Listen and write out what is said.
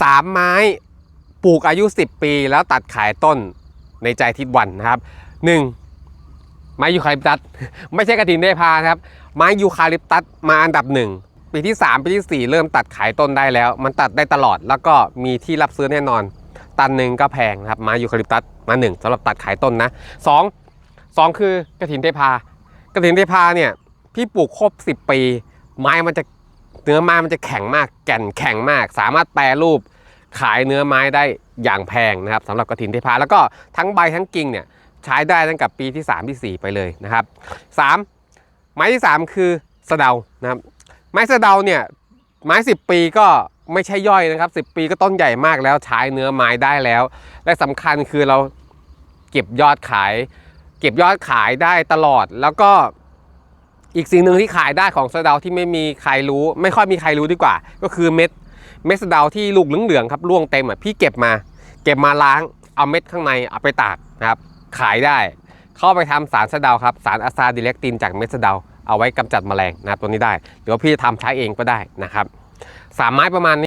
สามไม้ปลูกอายุ 10 ปี แล้วตัดขายต้นในใจทิศวันนะครับหนึ่งไม้ยูคาลิปตัส ไม่ใช่กระถินเทพานะครับ ไม้ยูคาลิปตัสมาอันดับหนึ่งปีที่ 3 ปีทีสี่ 4 เริ่มตัดขายต้นได้แล้ว มันตัดได้ตลอดแล้วก็มีที่รับซื้อแน่นอน ตันหนึ่งก็แพงนะครับไม้ยูคาลิปตัสมาหนึ่งสำหรับตัดขายต้นนะสองสองคือกระถินเทพากระถินเทพาเนี่ยพี่ปลูกครบ 10 ปี ไม้มันจะ เนื้อไม้มันจะแข็งมากแก่นแข็งมาก สามารถแปรรูปขายเนื้อไม้ได้อย่างแพงนะครับสำหรับกระถินเทพาแล้วก็ทั้งใบทั้งกิ่งเนี่ยใช้ได้ตั้งแต่ปีที่ 3 ที่ 4 ไปเลยนะครับ 3 ไม้ที่ 3 คือสะเดานะครับไม้สะเดาเนี่ยไม้ 10 ปีก็ไม่ใช่ย่อยนะครับ 10 ปีก็ต้นใหญ่มากแล้วใช้เนื้อไม้ได้แล้ว และสำคัญคือเราเก็บยอดขาย เก็บยอดขายได้ตลอดแล้วก็ อีกสิ่งหนึ่งที่ขายได้ของสะเดาที่ไม่มีใครรู้ ไม่ค่อยมีใครรู้ดีกว่า ก็คือเม็ดเม็ดสะเดาที่ลูกเหลืองๆครับร่วงเต็มอะพี่เก็บมา เก็บมาล้างเอาเม็ดข้างในเอาไปตากนะครับขายได้ เข้าไปทำสารสะเดาครับสารอะซาดิเลกตินจากเม็ดสะเดาเอาไว้กำจัดแมลงนะครับตัวนี้ได้ หรือว่าพี่จะทำใช้เองก็ได้นะครับสามไม้ประมาณนี้